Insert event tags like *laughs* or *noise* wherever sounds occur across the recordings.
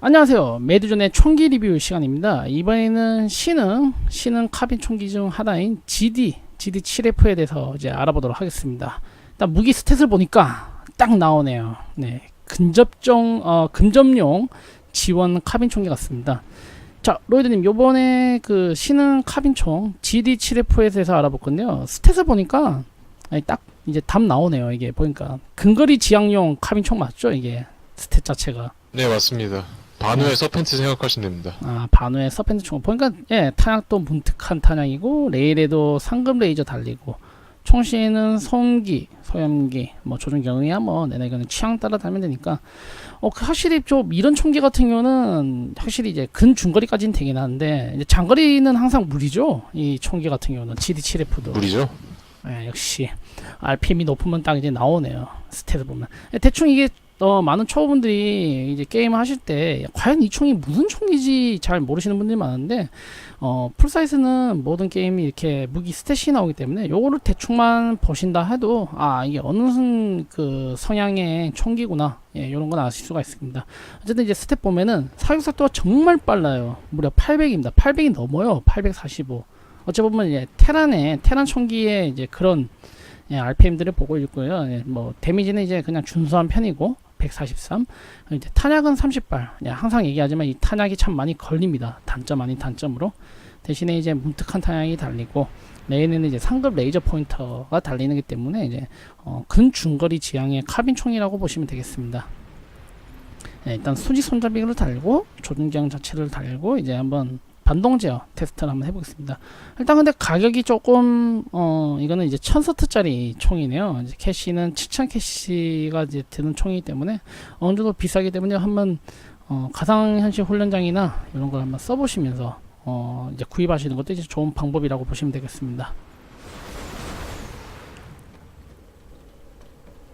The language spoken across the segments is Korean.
안녕하세요. 매드존의 총기 리뷰 시간입니다. 이번에는 신흥, 신흥 카빈 총기 중 하나인 GD, GD7F에 대해서 이제 알아보도록 하겠습니다. 일단 무기 스탯을 보니까 딱 나오네요. 네. 근접종, 어, 근접용 지원 카빈 총기 같습니다. 자, 로이드님, 요번에 그 신흥 카빈 총 GD7F에 대해서 알아볼 건데요. 스탯을 보니까 아니, 딱 이제 답 나오네요. 이게 보니까 근거리 지향용 카빈 총 맞죠? 이게 스탯 자체가. 네 맞습니다. 반우의 서펜트 생각하시면 됩니다. 아, 반우의 서펜트 총 보니까 예, 탄약도 문특한 탄약이고 레일에도 상급 레이저 달리고 총시에는 소음기, 소염기, 뭐 조준 경이야 뭐 내내 이거는 취향 따라 달면 되니까 어, 그 확실히 좀 이런 총기 같은 경우는 확실히 이제 근 중거리까지는 되긴 하는데 이제 장거리는 항상 무리죠. 이 총기 같은 경우는 GD7F도 물이죠? 예, 역시 RPM이 높으면 딱 이제 나오네요. 스탯을 보면 예, 대충 이게 어, 많은 초보분들이 이제 게임을 하실 때 과연 이 총이 무슨 총기지 잘 모르시는 분들이 많은데 어, 풀사이즈는 모든 게임이 이렇게 무기 스탯이 나오기 때문에 요거를 대충만 보신다 해도 아 이게 어느 순그 성향의 총기구나 예, 요런 건 아실 수가 있습니다. 어쨌든 이제 스탯 보면은 사격 속도가 정말 빨라요. 무려 800입니다. 800이 넘어요. 845. 어찌 보면 이제 테란의 테란 총기의 이제 그런 예, RPM들을 보고 있고요. 예, 뭐 데미지는 이제 그냥 준수한 편이고 143. 이제 탄약은 30발. 예, 항상 얘기하지만 이 탄약이 참 많이 걸립니다. 단점 아닌 단점으로. 대신에 이제 뭉툭한 탄약이 달리고 레인에는 이제 상급 레이저 포인터가 달리기 때문에 이제 어, 근중거리 지향의 카빈 총이라고 보시면 되겠습니다. 예, 일단 수직 손잡이를 달고 조준경 자체를 달고 이제 한번 반동 제어 테스트를 한번 해보겠습니다. 일단 근데 가격이 조금 어 이거는 이제 1000서트짜리 총이네요. 이제 캐시는 7000 캐시가 이제 드는 총이기 때문에 어느 정도 비싸기 때문에 한번 어 가상현실 훈련장이나 이런 걸 한번 써보시면서 어 이제 구입하시는 것도 이제 좋은 방법이라고 보시면 되겠습니다.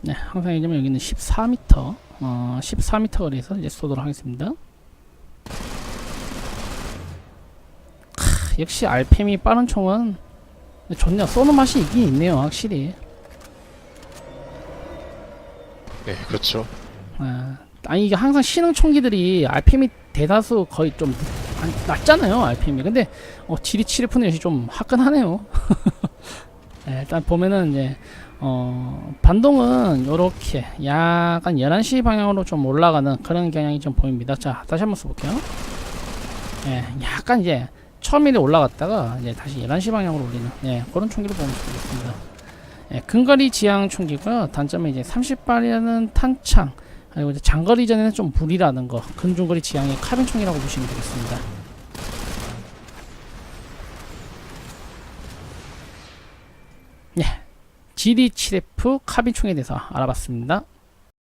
네, 항상 얘기하면 여기는 14m, 어 14m 거리에서 이제 쏘도록 하겠습니다. 역시 RPM이 빠른 총은 좋네요. 쏘는 맛이 있긴 있네요, 확실히. 네 그렇죠. 아, 아니 이게 항상 신흥 총기들이 RPM이 대다수 거의 좀 안- 낮잖아요, RPM이. 근데 어, GD7F는 역시 좀 화끈하네요. *laughs* 네, 일단 보면은 이제 어, 반동은 요렇게 약간 11시 방향으로 좀 올라가는 그런 경향이 좀 보입니다. 자, 다시 한번 써볼게요. 예, 약간 이제 처음에 올라갔다가 이제 다시 11시 방향으로 올리는 예, 그런 총기로 보면 되겠습니다. 예, 근거리 지향 총기고요. 단점은 이제 30발이라는 탄창 그리고 이제 장거리 전에는 좀 무리라는 거 근중거리 지향의 카빈 총이라고 보시면 되겠습니다. 예, GD7F 카빈 총에 대해서 알아봤습니다.